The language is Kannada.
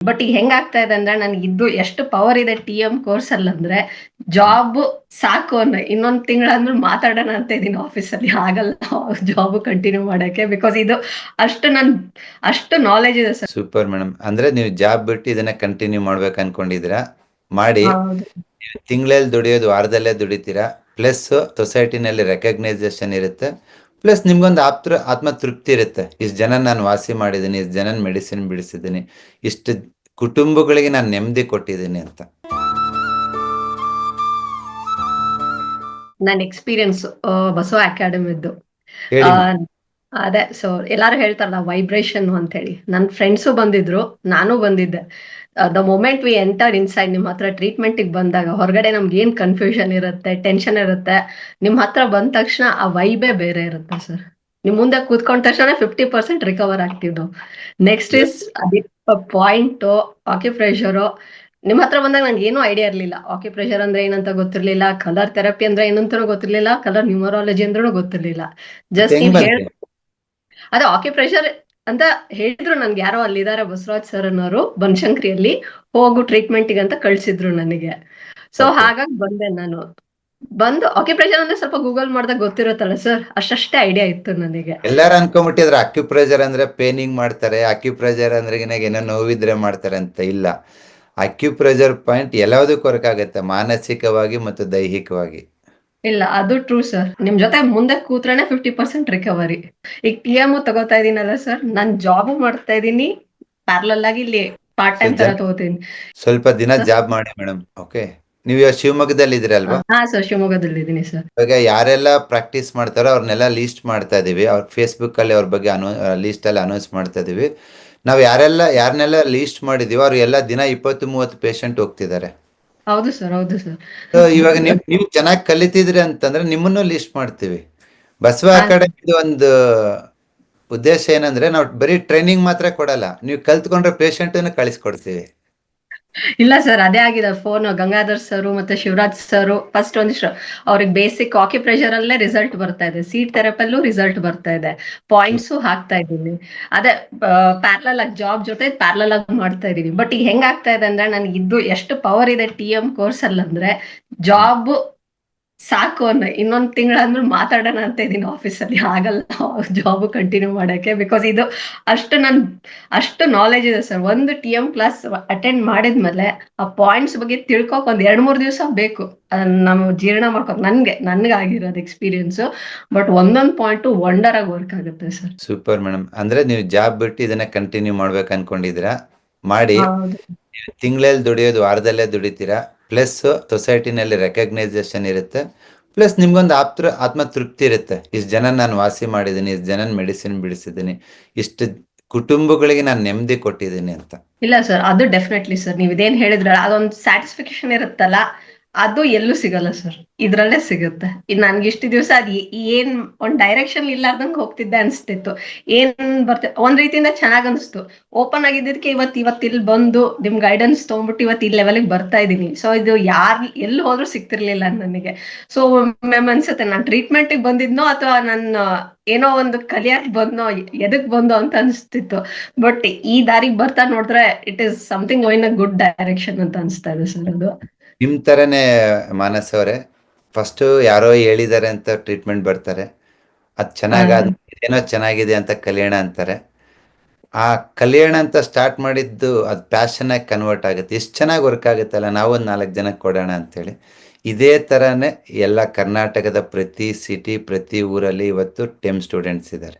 ಬಟ್ ಈಗ ಹೆಂಗಾಗ್ತಾ ಇದೆ ಅಂದ್ರೆ ನನ್ಗೆ ಇದ್ದು ಎಷ್ಟು ಪವರ್ ಇದೆ ಟಿ ಎಂ ಕೋರ್ಸ್ ಅಲ್ಲಿ ಅಂದ್ರೆ ಜಾಬ್ ಸಾಕು ಅನ್ನೋ ಇನ್ನೊಂದ್ ತಿಂಗಳಂದ್ರೆ ಮಾತಾಡೋಣ ಅಂತ ಇದೀನಿ ಆಫೀಸಲ್ಲಿ ಆಗಲ್ಲ ಜಾಬ್ ಕಂಟಿನ್ಯೂ ಮಾಡಕ್ಕೆ ಬಿಕಾಸ್ ಇದು ಅಷ್ಟು ನನ್ ಅಷ್ಟು ನಾಲೆಜ್ ಇದೆ ಸರ್. ಸೂಪರ್ ಮೇಡಮ್ ಅಂದ್ರೆ ನೀವು ಜಾಬ್ ಬಿಟ್ಟು ಇದನ್ನ ಕಂಟಿನ್ಯೂ ಮಾಡ್ಬೇಕು ಅನ್ಕೊಂಡಿದ್ದೀರಾ? ಮಾಡಿ ತಿಂಗಳಲ್ಲಿ ದುಡಿಯೋದು ವಾರದಲ್ಲೇ ದುಡಿತೀರಾ? ಪ್ಲಸ್ ಸೊಸೈಟಿನಲ್ಲಿ ರೆಕಗ್ನೈಸೇಷನ್ ಇರುತ್ತೆ. ಪ್ಲಸ್ ನಿಮ್ಗೊಂದು ಆಪ್ತ ಆತ್ಮ ತೃಪ್ತಿ ಇರುತ್ತೆ. ಇಷ್ಟು ಜನ ನಾನು ವಾಸಿ ಮಾಡಿದ್ದೀನಿ ಇಷ್ಟು ಜನ ಮೆಡಿಸಿನ್ ಬಿಡಿಸಿದ್ದೀನಿ ಇಷ್ಟು ಕುಟುಂಬಗಳಿಗೆ ನಾನು ನೆಮ್ಮದಿ ಕೊಟ್ಟಿದ್ದೀನಿ ಅಂತ. ನನ್ನ ಎಕ್ಸ್ಪೀರಿಯನ್ಸ್ ಬಸವ ಅಕಾಡೆಮಿದ್ದು ಅದೇ ಸೊ ಎಲ್ಲಾರು ಹೇಳ್ತಾರಲ್ಲ ವೈಬ್ರೇಷನ್ ಅಂತ ಹೇಳಿ ನನ್ನ ಫ್ರೆಂಡ್ಸು ಬಂದಿದ್ರು ನಾನು ಬಂದಿದ್ದೆ. The moment we enter inside ನಿಮ್ಮ ಹತ್ರ ಟ್ರೀಟ್ಮೆಂಟ್ ಬಂದಾಗ ಹೊರಗಡೆ ನಮ್ಗೆ ಏನ್ ಕನ್ಫ್ಯೂಷನ್ ಇರುತ್ತೆ ಟೆನ್ಷನ್ ಇರುತ್ತೆ ನಿಮ್ಮ ಹತ್ರ ಬಂದ ತಕ್ಷಣ ಆ ವೈಬೇ ಬೇರೆ ಇರುತ್ತೆ ಸರ್ ನಿಮ್ ಮುಂದೆ ಕೂತ್ಕೊಂಡ ತಕ್ಷಣ ಫಿಫ್ಟಿ ಪರ್ಸೆಂಟ್ ರಿಕವರ್ ಆಗ್ತಿದ್ದು. ನೆಕ್ಸ್ಟ್ ಇಸ್ ಪಾಯಿಂಟ್ ಆಕ್ಯುಪ್ರೆಷರು ನಿಮ್ ಹತ್ರ ಬಂದಾಗ ನಂಗೆ ಏನೂ ಐಡಿಯಾ ಇರ್ಲಿಲ್ಲ. ಆಕ್ಯುಪ್ರೆಷರ್ ಅಂದ್ರೆ ಏನಂತ ಗೊತ್ತಿರ್ಲಿಲ್ಲ ಕಲರ್ ಥೆರಪಿ ಅಂದ್ರೆ ಏನಂತ ಗೊತ್ತಿರ್ಲಿಲ್ಲ ಕಲರ್ ನ್ಯೂಮರಾಲಜಿ ಅಂದ್ರೂ ಗೊತ್ತಿರ್ಲಿಲ್ಲ. ಜಸ್ಟ್ ಅದೇ ಆಕ್ಯುಪ್ರೆಷರ್ ಅಂತ ಹೇಳಿದ್ರು ನನ್ಗೆ ಯಾರೋ ಅಲ್ಲಿದ್ದಾರೆ ಬಸವರಾಜ್ ಸರ್ ಅನ್ನೋರು ಬನಶಂಕರಿಯಲ್ಲಿ ಹೋಗು ಟ್ರೀಟ್ಮೆಂಟ್ ಅಂತ ಕಳ್ಸಿದ್ರು ನನಗೆ. ಸೊ. ಹಾಗಾಗಿ ಬಂದೆ ನಾನು. ಬಂದು ಆಕ್ಯುಪ್ರೆಷರ್ ಅಂದ್ರೆ ಸ್ವಲ್ಪ ಗೂಗಲ್ ಮಾಡ್ದಾಗ ಗೊತ್ತಿರುತ್ತಲ್ಲ ಸರ್ ಅಷ್ಟಷ್ಟೇ ಐಡಿಯಾ ಇತ್ತು ನನಗೆ. ಎಲ್ಲಾರು ಅನ್ಕೊಂಡ್ಬಿಟ್ಟಿದ್ರೆ ಅಕ್ಯುಪ್ರೆಷರ್ ಅಂದ್ರೆ ಪೇನಿಂಗ್ ಮಾಡ್ತಾರೆ ಅಕ್ಯುಪ್ರೆಷರ್ ಅಂದ್ರೆ ಏನೋ ನೋವಿದ್ರೆ ಮಾಡ್ತಾರೆ ಅಂತ ಇಲ್ಲ. ಅಕ್ಯುಪ್ರೆಷರ್ ಪಾಯಿಂಟ್ ಎಲ್ಲದಕ್ಕೂ ವರ್ಕ್ ಆಗುತ್ತೆ ಮಾನಸಿಕವಾಗಿ ಮತ್ತು ದೈಹಿಕವಾಗಿ. ಇಲ್ಲ ಅದು ಟ್ರೂ ಸರ್ ನಿಮ್ ಜೊತೆ ಮುಂದೆ ಕೂತ್ರೇನೆ ಫಿಫ್ಟಿ ಪರ್ಸೆಂಟ್ ರಿಕವರಿ ಈಗ ಟಿ ಎಂ ತಗೋತಾ ಇದೀನಲ್ಲ ಸರ್ ನಾನ್ ಜಾಬ್ ಮಾಡ್ತಾ ಇದೀನಿ. ಪ್ಯಾರಲಲ್ ಆಗಿ ಇಲ್ಲಿ ಪಾರ್ಟ್ ಟೈಮ್ ತರ ತಗೋತೀನಿ. ಸ್ವಲ್ಪ ದಿನ ಜಾಬ್ ಮಾಡಿ ಮೇಡಮ್ ಓಕೆ ನೀವು ಇವಾಗ ಶಿವಮೊಗ್ಗದಲ್ಲಿ ಇದ್ರಲ್ವಾ ಹಾ ಸರ್ ಶಿವಮೊಗ್ಗದಲ್ಲಿ ಇದೀನಿ ಸರ್ ಇವಾಗ ಯಾರೆಲ್ಲ ಪ್ರಾಕ್ಟೀಸ್ ಮಾಡ್ತಾರೋ ಅವ್ರನ್ನೆಲ್ಲ ಲೀಸ್ಟ್ ಮಾಡ್ತಾ ಇದೀವಿ. ಅವ್ರ ಫೇಸ್ಬುಕ್ ಅಲ್ಲಿ ಅವ್ರ ಬಗ್ಗೆ ಅನೌ ಲೀಸ್ಟ್ ಅಲ್ಲಿ ಅನೌನ್ಸ್ ಮಾಡ್ತಾ ಇದೀವಿ. ನಾವು ಯಾರೆಲ್ಲ ಯಾರನ್ನೆಲ್ಲ ಲೀಸ್ಟ್ ಮಾಡಿದೀವೋ ಅವ್ರು ಎಲ್ಲಾ ದಿನ ಇಪ್ಪತ್ತು ಮೂವತ್ತು ಪೇಷಂಟ್ ಹೋಗ್ತಿದ್ದಾರೆ. ಹೌದು ಸರ್ ಹೌದು ಸರ್. ಇವಾಗ ನೀವು ನೀವು ಚೆನ್ನಾಗಿ ಕಲಿತಿದ್ರಿ ಅಂತಂದ್ರೆ ನಿಮ್ಮನ್ನು ಲಿಸ್ಟ್ ಮಾಡ್ತೀವಿ. ಬಸವ ಅಕಾಡೆಮಿ ಒಂದು ಉದ್ದೇಶ ಏನಂದ್ರೆ ನಾವು ಬರೀ ಟ್ರೈನಿಂಗ್ ಮಾತ್ರ ಕೊಡಲ್ಲ ನೀವು ಕಲ್ತ್ಕೊಂಡ್ರೆ ಪೇಷಂಟ್ ಕಳಿಸ್ಕೊಡ್ತೀವಿ. ಇಲ್ಲ ಸರ್ ಅದೇ ಆಗಿದೆ ಫೋನ್ ಗಂಗಾಧರ್ ಸರ್ ಮತ್ತೆ ಶಿವರಾಜ್ ಸರ್ ಫಸ್ಟ್ ಒಂದಿಷ್ಟು ಅವ್ರಿಗೆ ಬೇಸಿಕ್ ಆಕ್ಯುಪ್ರೆಷರ್ ಅಲ್ಲೇ ರಿಸಲ್ಟ್ ಬರ್ತಾ ಇದೆ. ಸೀಟ್ ಥೆರಪಲ್ಲೂ ರಿಸಲ್ಟ್ ಬರ್ತಾ ಇದೆ. ಪಾಯಿಂಟ್ಸು ಹಾಕ್ತಾ ಇದ್ದೀನಿ. ಅದೇ ಪ್ಯಾರ್ಲಲ್ ಆಗಿ ಜಾಬ್ ಜೊತೆ ಪ್ಯಾರ್ಲಲ್ ಆಗಿ ಮಾಡ್ತಾ ಇದೀನಿ ಬಟ್ ಈಗ ಹೆಂಗಾಗ್ತಾ ಇದೆ ಅಂದ್ರೆ ನನಗೆ ಇದ್ದು ಎಷ್ಟು ಪವರ್ ಇದೆ ಟಿ ಎಂ ಕೋರ್ಸ್ ಅಲ್ಲಿ ಅಂದ್ರೆ ಜಾಬ್ ಸಾಕು ಅನ್ನ ಇನ್ನೊಂದ್ ತಿಂಗಳಂದ್ರೆ ಮಾತಾಡೋಣ ಅಂತ ಇದೀನಿ ಆಫೀಸಲ್ಲಿ ಆಗಲ್ಲ ಜಾಬ್ ಕಂಟಿನ್ಯೂ ಮಾಡಕ್ಕೆ. ಬಿಕಾಸ್ ಇದು ಅಷ್ಟು ನನ್ ಅಷ್ಟು ನಾಲೆಜ್ ಇದೆ ಸರ್ ಒಂದು ಟಿ ಎಂ ಕ್ಲಾಸ್ ಅಟೆಂಡ್ ಮಾಡಿದ್ಮೇಲೆ ಆ ಪಾಯಿಂಟ್ಸ್ ಬಗ್ಗೆ ತಿಳ್ಕೊಕ್ ಒಂದ್ ಎರಡ್ ಮೂರ್ ದಿವಸ ಬೇಕು. ಅದನ್ನ ನಾವು ಜೀರ್ಣ ಮಾಡ್ಕೊಕ್. ನನ್ಗೆ ನನ್ಗಾಗಿರೋದು ಎಕ್ಸ್ಪೀರಿಯನ್ಸ್ ಬಟ್ ಒಂದೊಂದ್ ಪಾಯಿಂಟ್ ವಂಡರ್ ಆಗಿ ವರ್ಕ್ ಆಗುತ್ತೆ ಸರ್ ಸೂಪರ್ ಮೇಡಮ್ ಅಂದ್ರೆ ನೀವು ಜಾಬ್ ಬಿಟ್ಟು ಇದನ್ನ ಕಂಟಿನ್ಯೂ ಮಾಡ್ಬೇಕು ಅನ್ಕೊಂಡಿದೀರಾ ಮಾಡಿ ತಿಂಗಳಲ್ಲಿ ದುಡಿಯೋದು ವಾರದಲ್ಲೇ ದುಡಿತೀರಾ? ಪ್ಲಸ್ ಸೊಸೈಟಿನಲ್ಲಿ ರೆಕಗ್ನೈಸೇಷನ್ ಇರುತ್ತೆ. ಪ್ಲಸ್ ನಿಮ್ಗೊಂದು ಆಪ್ತ ಆತ್ಮ ತೃಪ್ತಿ ಇರುತ್ತೆ. ಇಷ್ಟು ಜನ ನಾನು ವಾಸಿ ಮಾಡಿದ್ದೀನಿ, ಇಷ್ಟು ಜನ ಮೆಡಿಸಿನ್ ಬಿಡಿಸಿದ್ದೀನಿ, ಇಷ್ಟು ಕುಟುಂಬಗಳಿಗೆ ನಾನು ನೆಮ್ಮದಿ ಕೊಟ್ಟಿದ್ದೀನಿ ಅಂತ. ಇಲ್ಲ ಸರ್, ಅದು ಡೆಫಿನೆಟ್ಲಿ ಸರ್. ನೀವು ಇದೇನ್ ಹೇಳಿದ್ರಲ್ಲ, ಅದೊಂದು ಸ್ಯಾಟಿಸ್ಫ್ಯಾಕ್ಷನ್ ಇರುತ್ತಲ್ಲ. ಅದು ಎಲ್ಲೂ ಸಿಗಲ್ಲ ಸರ್ ಇದ್ರಲ್ಲೇ ಸಿಗುತ್ತೆ. ನನ್ಗೆ ಇಷ್ಟು ದಿವಸ ಅದ್ ಏನ್ ಒಂದ್ ಡೈರೆಕ್ಷನ್ ಇಲ್ಲಾರ್ದಂಗ್ ಹೋಗ್ತಿದ್ದೆ ಅನ್ಸ್ತಿತ್ತು. ಏನ್ ಬರ್ತ, ಒಂದ್ ರೀತಿಯಿಂದ ಚೆನ್ನಾಗ್ ಅನ್ಸ್ತು. ಓಪನ್ ಆಗಿದ್ದಕ್ಕೆ ಇವತ್ ಇವತ್ ಇಲ್ಲಿ ಬಂದು ನಿಮ್ ಗೈಡೆನ್ಸ್ ತಗೊಂಡ್ಬಿಟ್ಟು ಇವತ್ ಈ ಲೆವೆಲ್ಗೆ ಬರ್ತಾ ಇದೀನಿ ಸೊ ಇದು ಯಾರ್, ಎಲ್ಲಿ ಹೋದ್ರು ಸಿಗ್ತಿರ್ಲಿಲ್ಲ ನನಗೆ. ಸೊ ಅನ್ಸುತ್ತೆ, ನಾನ್ ಟ್ರೀಟ್ಮೆಂಟ್ ಬಂದಿದ್ನೋ ಅಥವಾ ನನ್ನ ಏನೋ ಒಂದು ಕಲಿಯಕ್ ಬಂದ್ನೋ, ಎದಕ್ ಬಂದೋ ಅಂತ ಅನ್ಸ್ತಿತ್ತು. ಬಟ್ ಈ ದಾರಿಗೆ ಬರ್ತಾ ನೋಡಿದ್ರೆ it is something goin' a good direction ಅಂತ ಅನ್ಸ್ತಾ ಇದೆ ಸರ್ ಅದು. ನಿಮ್ ಥರನೇ ಮಾನಸ್ ಅವರೇ ಫಸ್ಟ್ ಯಾರೋ ಹೇಳಿದ್ದಾರೆ ಅಂತ ಟ್ರೀಟ್ಮೆಂಟ್ ಬರ್ತಾರೆ. ಅದು ಚೆನ್ನಾಗಾದ ಏನೋ ಚೆನ್ನಾಗಿದೆ ಅಂತ ಕಲಿಯೋಣ ಅಂತಾರೆ. ಆ ಕಲಿಯೋಣ ಅಂತ ಸ್ಟಾರ್ಟ್ ಮಾಡಿದ್ದು ಅದು ಪ್ಯಾಷನಾಗಿ ಕನ್ವರ್ಟ್ ಆಗುತ್ತೆ. ಎಷ್ಟು ಚೆನ್ನಾಗಿ ವರ್ಕ್ ಆಗುತ್ತಲ್ಲ ನಾವು ಒಂದು ನಾಲ್ಕು ಜನಕ್ಕೆ ಕೊಡೋಣ ಅಂತೇಳಿ. ಇದೇ ಥರನೇ ಎಲ್ಲ ಕರ್ನಾಟಕದ ಪ್ರತಿ ಸಿಟಿ ಪ್ರತಿ ಊರಲ್ಲಿ ಇವತ್ತು ಟೆಮ್ ಸ್ಟೂಡೆಂಟ್ಸ್ ಇದ್ದಾರೆ